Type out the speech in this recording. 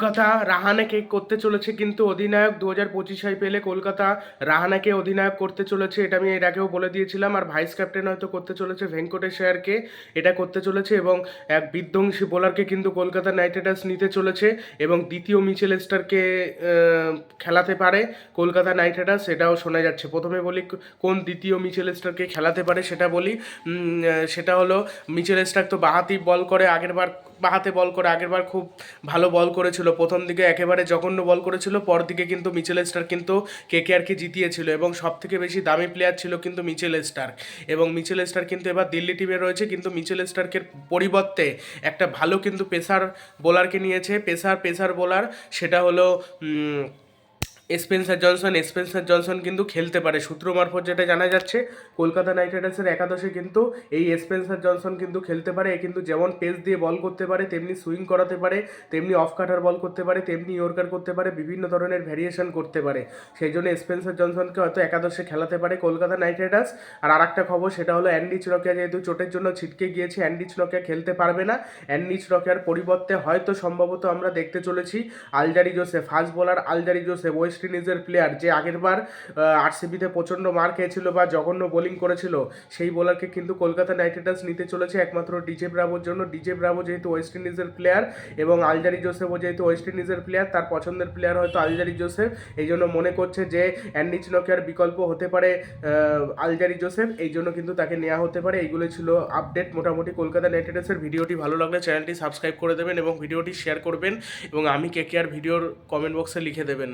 কলকাতা রাহানেকে করতে চলেছে কিন্তু অধিনায়ক দু হাজার পঁচিশ পেলে কলকাতা রাহানাকে অধিনায়ক করতে চলেছে, এটা আমি এর আগেও বলে দিয়েছিলাম। আর ভাইস ক্যাপ্টেন হয়তো করতে চলেছে ভেঙ্কটেশ আয়ারকে এটা করতে চলেছে এবং এক বিধ্বংসী বোলারকে কিন্তু কলকাতা নাইট রাইডার্স নিতে চলেছে এবং দ্বিতীয় মিচেল স্টারকে খেলাতে পারে কলকাতা নাইট রাইডার্স সেটাও শোনা যাচ্ছে। প্রথমে বলি কোন দ্বিতীয় মিচেল স্টারকে খেলাতে পারে সেটা বলি। সেটা হলো মিচেল স্টার তো বাহাতি বল করে আগেরবার বাহাতে বল করে আগেরবার খুব ভালো বল করেছিল। প্রথম দিকে একেবারে জঘন্য বল করেছিল, পর দিকে কিন্তু মিচেল স্টার কিন্তু কেকেআরকে জিতিয়েছিল এবং সবথেকে বেশি দামি প্লেয়ার ছিল কিন্তু মিচেল স্টার এবং মিচেল স্টার কিন্তু এবার দিল্লি টিমে রয়েছে, কিন্তু মিচেল স্টার্কের পরিবর্তে একটা ভালো কিন্তু পেসার বোলারকে নিয়েছে। পেসার পেসার বোলার সেটা হলো স্পেন্সার জনসন স্পেন্সার জনসন কিন্তু খেলতে পারে। সূত্র মারফত যেটা জানা যাচ্ছে, কলকাতা নাইট রাইডার্সের একাদশে কিন্তু এই স্পেন্সার জনসন কিন্তু খেলতে পারে। এ কিন্তু যেমন পেস দিয়ে বল করতে পারে, তেমনি সুইং করাতে পারে, তেমনি অফ কাটার বল করতে পারে, তেমনি ইয়র্কার করতে পারে, বিভিন্ন ধরনের ভ্যারিয়েশন করতে পারে। সেই জন্য স্পেন্সার জনসনকে হয়তো একাদশে খেলাতে পারে কলকাতা নাইট রাইডার্স। আর আরেকটা খবর, সেটা হলো অ্যান্ডি চুরকিয়া যেহেতু চোটের জন্য ছিটকে গিয়েছে অ্যান্ডি চুরকিয়া খেলতে পারবে না। অ্যান্ডি চুরকিয়ার পরিবর্তে হয়তো সম্ভবত আমরা দেখতে চলেছি, Alzarri Joseph fast bowler Alzarri Joseph, West ইন্ডিজের প্লেয়ার যে আগেরবার আরসিবিতে প্রচণ্ড মার খেয়েছিল বা জঘন্য বোলিং করেছিল, সেই বোলারকে কিন্তু কলকাতা নাইট রাইডার্স নিতে চলেছে একমাত্র ডিজে ব্রাভোর জন্য। ডিজে ব্রাভো যেহেতু ওয়েস্ট ইন্ডিজের প্লেয়ার এবং আলজারি জোসেফও যেহেতু ওয়েস্ট ইন্ডিজের প্লেয়ার তার পছন্দের প্লেয়ার হয়তো আলজারি জোসেফ এই জন্য মনে করছে যে অ্যান্ডি চিনকিয়ার বিকল্প হতে পারে আলজারি জোসেফ এই জন্য কিন্তু তাকে নেওয়া হতে পারে। এইগুলো ছিল আপডেট মোটামুটি কলকাতা নাইট রাইডার্সের ভিডিওটি ভালো লাগলে চ্যানেলটি সাবস্ক্রাইব করে দেবেন এবং ভিডিওটি শেয়ার করবেন এবং আমি কে কে আর ভিডিওর কমেন্ট বক্সে লিখে দেবেন।